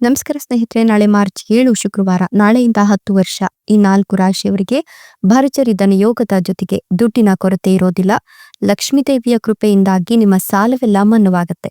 ನಮಸ್ಕಾರ ಸ್ನೇಹಿತರೆ, ನಾಳೆ ಮಾರ್ಚ್ ಏಳು ಶುಕ್ರವಾರ, ನಾಳೆಯಿಂದ ಹತ್ತು ವರ್ಷ, ಈ ನಾಲ್ಕು ರಾಶಿಯವರಿಗೆ ಭರ್ಜರಿ ಯೋಗದ ಜೊತೆಗೆ ದುಡ್ಡಿನ ಕೊರತೆ ಇರೋದಿಲ್ಲ. ಲಕ್ಷ್ಮೀ ದೇವಿಯ ಕೃಪೆಯಿಂದಾಗಿ ನಿಮ್ಮ ಸಾಲವೆಲ್ಲ ಮನ್ನವಾಗುತ್ತೆ.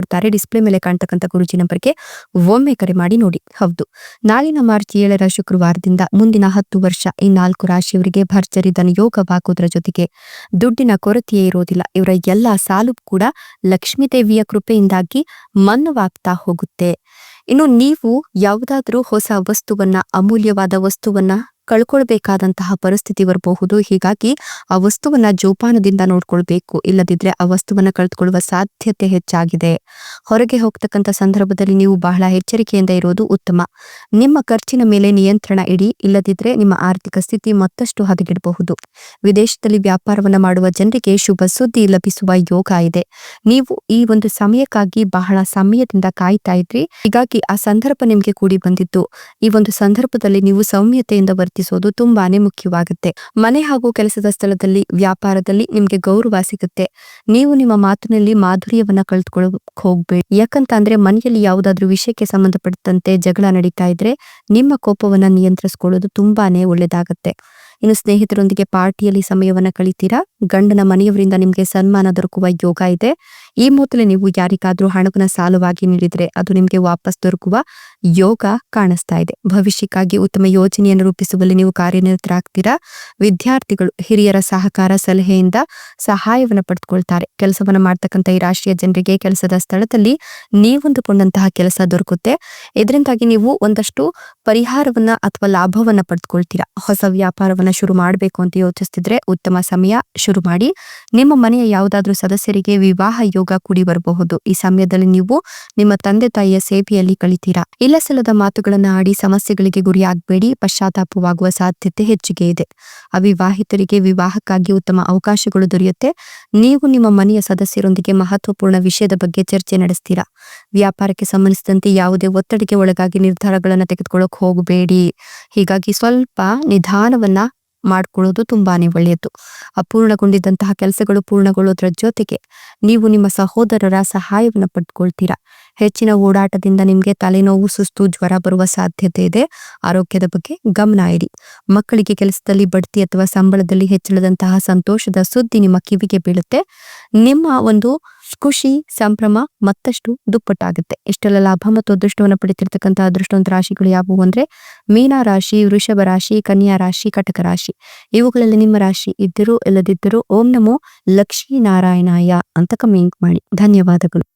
ಮಾಡಿಕೊಡ್ತಾರೆ ಡಿಸ್ಪ್ಲೇ ಮೇಲೆ ಕಾಣ್ತಕ್ಕಂಥ ಗುರುಜಿ ನಂಬರ್ಗೆ ಒಮ್ಮೆ ಕರೆ ಮಾಡಿ ನೋಡಿ. ಹೌದು. ನಾಳಿನ ಮಾರ್ಚ್ ಏಳರ ಶುಕ್ರವಾರದಿಂದ ಮುಂದಿನ ಹತ್ತು ವರ್ಷ, ಈ ನಾಲ್ಕು ರಾಶಿಯವರಿಗೆ ಭರ್ಜರಿ ಧನಯೋಗವಾಗುವುದರ ಜೊತೆಗೆ ದುಡ್ಡಿನ ಕೊರತೆಯೇ ಇರೋದಿಲ್ಲ. ಇವರ ಎಲ್ಲ ಸಾಲು ಕೂಡ ಲಕ್ಷ್ಮೀ ದೇವಿಯ ಕೃಪೆಯಿಂದಾಗಿ ಮನ್ನವಾಗ್ತಾ ಹೋಗುತ್ತೆ. ಇನ್ನು ನೀವು ಯಾವುದಾದ್ರೂ ಹೊಸ ವಸ್ತುವನ್ನ, ಅಮೂಲ್ಯವಾದ ವಸ್ತುವನ್ನ ಕಳ್ಕೊಳ್ಬೇಕಾದಂತಹ ಪರಿಸ್ಥಿತಿ ಬರಬಹುದು. ಹೀಗಾಗಿ ಆ ವಸ್ತುವನ್ನ ಜೋಪಾನದಿಂದ ನೋಡ್ಕೊಳ್ಬೇಕು. ಇಲ್ಲದಿದ್ರೆ ಆ ವಸ್ತುವನ್ನ ಕಳೆದುಕೊಳ್ಳುವ ಸಾಧ್ಯತೆ ಹೆಚ್ಚಾಗಿದೆ. ಹೊರಗೆ ಹೋಗ್ತಕ್ಕಂಥ ಸಂದರ್ಭದಲ್ಲಿ ನೀವು ಬಹಳ ಎಚ್ಚರಿಕೆಯಿಂದ ಇರೋದು ಉತ್ತಮ. ನಿಮ್ಮ ಖರ್ಚಿನ ಮೇಲೆ ನಿಯಂತ್ರಣ ಇಡಿ. ಇಲ್ಲದಿದ್ರೆ ನಿಮ್ಮ ಆರ್ಥಿಕ ಸ್ಥಿತಿ ಮತ್ತಷ್ಟು ಹದಗೆಡಬಹುದು. ವಿದೇಶದಲ್ಲಿ ವ್ಯಾಪಾರವನ್ನ ಮಾಡುವ ಜನರಿಗೆ ಶುಭ ಸುದ್ದಿ ಲಭಿಸುವ ಯೋಗ ಇದೆ. ನೀವು ಈ ಒಂದು ಸಮಯಕ್ಕಾಗಿ ಬಹಳ ಸಮಯದಿಂದ ಕಾಯ್ತಾ ಇದ್ರಿ. ಹೀಗಾಗಿ ಆ ಸಂದರ್ಭ ನಿಮ್ಗೆ ಕೂಡಿ ಬಂದಿತ್ತು ಈ ಒಂದು ಸಂದರ್ಭದಲ್ಲಿ ನೀವು ಸೌಮ್ಯತೆಯಿಂದ ವರ್ತಿಸೋದು ತುಂಬಾನೇ ಮುಖ್ಯವಾಗುತ್ತೆ. ಮನೆ ಹಾಗೂ ಕೆಲಸದ ಸ್ಥಳದಲ್ಲಿ, ವ್ಯಾಪಾರದಲ್ಲಿ ನಿಮ್ಗೆ ಗೌರವ ಸಿಗುತ್ತೆ. ನೀವು ನಿಮ್ಮ ಮಾತಿನಲ್ಲಿ ಮಾಧುರ್ಯವನ್ನ ಕಳೆದುಕೊಳ್ಳಕ್ ಹೋಗ್ಬೇಡಿ. ಯಾಕಂತ ಅಂದ್ರೆ ಮನೆಯಲ್ಲಿ ಯಾವುದಾದ್ರೂ ವಿಷಯಕ್ಕೆ ಸಂಬಂಧಪಟ್ಟಂತೆ ಜಗಳ ನಡೀತಾ ಇದ್ರೆ ನಿಮ್ಮ ಕೋಪವನ್ನ ನಿಯಂತ್ರಿಸ್ಕೊಳ್ಳೋದು ತುಂಬಾನೇ ಒಳ್ಳೇದಾಗತ್ತೆ. ಇನ್ನು ಸ್ನೇಹಿತರೊಂದಿಗೆ ಪಾರ್ಟಿಯಲ್ಲಿ ಸಮಯವನ್ನ ಕಳಿತೀರಾ? ಗಂಡನ ಮನೆಯವರಿಂದ ನಿಮ್ಗೆ ಸನ್ಮಾನ ದೊರಕುವ ಯೋಗ ಇದೆ. ಈ ಮೊದಲೇ ನೀವು ಯಾರಿಗಾದ್ರೂ ಹಣವನ್ನ ಸಾಲವಾಗಿ ನೀಡಿದ್ರೆ ಅದು ನಿಮ್ಗೆ ವಾಪಸ್ ದೊರಕುವ ಯೋಗ ಕಾಣಿಸ್ತಾ ಇದೆ. ಭವಿಷ್ಯಕ್ಕಾಗಿ ಉತ್ತಮ ಯೋಜನೆಯನ್ನು ರೂಪಿಸುವಲ್ಲಿ ನೀವು ಕಾರ್ಯನಿರತರಾಗ್ತೀರಾ? ವಿದ್ಯಾರ್ಥಿಗಳು ಹಿರಿಯರ ಸಹಕಾರ ಸಲಹೆಯಿಂದ ಸಹಾಯವನ್ನು ಪಡೆದುಕೊಳ್ತಾರೆ. ಕೆಲಸವನ್ನು ಮಾಡ್ತಕ್ಕಂಥ ಈ ರಾಷ್ಟ್ರೀಯ ಜನರಿಗೆ ಕೆಲಸದ ಸ್ಥಳದಲ್ಲಿ ನೀವೊಂದುಕೊಂಡಂತಹ ಕೆಲಸ ದೊರಕುತ್ತೆ. ಇದರಿಂದಾಗಿ ನೀವು ಒಂದಷ್ಟು ಪರಿಹಾರವನ್ನ ಅಥವಾ ಲಾಭವನ್ನ ಪಡೆದುಕೊಳ್ತೀರಾ. ಹೊಸ ವ್ಯಾಪಾರವನ್ನ ಶುರು ಮಾಡಬೇಕು ಅಂತ ಯೋಚಿಸ್ತಿದ್ರೆ ಉತ್ತಮ ಸಮಯ ಶುರು ಮಾಡಿ. ನಿಮ್ಮ ಮನೆಯ ಯಾವುದಾದ್ರೂ ಸದಸ್ಯರಿಗೆ ವಿವಾಹ ಯೋಗ ಕೂಡಿ ಬರಬಹುದು. ಈ ಸಮಯದಲ್ಲಿ ನೀವು ನಿಮ್ಮ ತಂದೆ ತಾಯಿಯ ಸೇವೆಯಲ್ಲಿ ಕಳಿತೀರಾ. ಸಲ್ಲದ ಮಾತುಗಳನ್ನು ಆಡಿ ಸಮಸ್ಯೆಗಳಿಗೆ ಗುರಿಯಾಗಬೇಡಿ, ಪಶ್ಚಾತ್ತಾಪವಾಗುವ ಸಾಧ್ಯತೆ ಹೆಚ್ಚಿಗೆ ಇದೆ. ಅವಿವಾಹಿತರಿಗೆ ವಿವಾಹಕ್ಕಾಗಿ ಉತ್ತಮ ಅವಕಾಶಗಳು ದೊರೆಯುತ್ತೆ. ನೀವು ನಿಮ್ಮ ಮನೆಯ ಸದಸ್ಯರೊಂದಿಗೆ ಮಹತ್ವಪೂರ್ಣ ವಿಷಯದ ಬಗ್ಗೆ ಚರ್ಚೆ ನಡೆಸ್ತೀರಾ? ವ್ಯಾಪಾರಕ್ಕೆ ಸಂಬಂಧಿಸಿದಂತೆ ಯಾವುದೇ ಒತ್ತಡಕ್ಕೆ ಒಳಗಾಗಿ ನಿರ್ಧಾರಗಳನ್ನು ತೆಗೆದುಕೊಳ್ಳಕ್ ಹೋಗಬೇಡಿ. ಹೀಗಾಗಿ ಸ್ವಲ್ಪ ನಿಧಾನವನ್ನ ಮಾಡ್ಕೊಳ್ಳೋದು ತುಂಬಾನೇ ಒಳ್ಳೆಯದು. ಅಪೂರ್ಣಗೊಂಡಿದ್ದಂತಹ ಕೆಲಸಗಳು ಪೂರ್ಣಗೊಳ್ಳೋದ್ರ ಜೊತೆಗೆ ನೀವು ನಿಮ್ಮ ಸಹೋದರರ ಸಹಾಯವನ್ನು ಪಡ್ಕೊಳ್ತೀರಾ? ಹೆಚ್ಚಿನ ಓಡಾಟದಿಂದ ನಿಮಗೆ ತಲೆನೋವು, ಸುಸ್ತು, ಜ್ವರ ಬರುವ ಸಾಧ್ಯತೆ ಇದೆ. ಆರೋಗ್ಯದ ಬಗ್ಗೆ ಗಮನ ಇಡಿ. ಮಕ್ಕಳಿಗೆ ಕೆಲಸದಲ್ಲಿ ಬಡ್ತಿ ಅಥವಾ ಸಂಬಳದಲ್ಲಿ ಹೆಚ್ಚಳದಂತಹ ಸಂತೋಷದ ಸುದ್ದಿ ನಿಮ್ಮ ಕಿವಿಗೆ ಬೀಳುತ್ತೆ. ನಿಮ್ಮ ಒಂದು ಖುಷಿ, ಸಂಭ್ರಮ ಮತ್ತಷ್ಟು ದುಪ್ಪಟ್ಟಾಗುತ್ತೆ. ಇಷ್ಟೆಲ್ಲ ಲಾಭ ಮತ್ತು ಅದೃಷ್ಟವನ್ನು ಪಡಿತಿರ್ತಕ್ಕಂತಹ ಅದೃಷ್ಟವಂತ ರಾಶಿಗಳು ಯಾವುವು ಅಂದ್ರೆ ಮೀನಾ ರಾಶಿ, ವೃಷಭ ರಾಶಿ, ಕನ್ಯಾ ರಾಶಿ, ಕಟಕ ರಾಶಿ. ಇವುಗಳಲ್ಲಿ ನಿಮ್ಮ ರಾಶಿ ಇದ್ದರೂ, ಇಲ್ಲದಿದ್ದರೂ, ಓಂ ನಮೋ ಲಕ್ಷ್ಮೀ ನಾರಾಯಣಾಯ ಅಂತ ಕಮೆಂಟ್ ಮಾಡಿ. ಧನ್ಯವಾದಗಳು.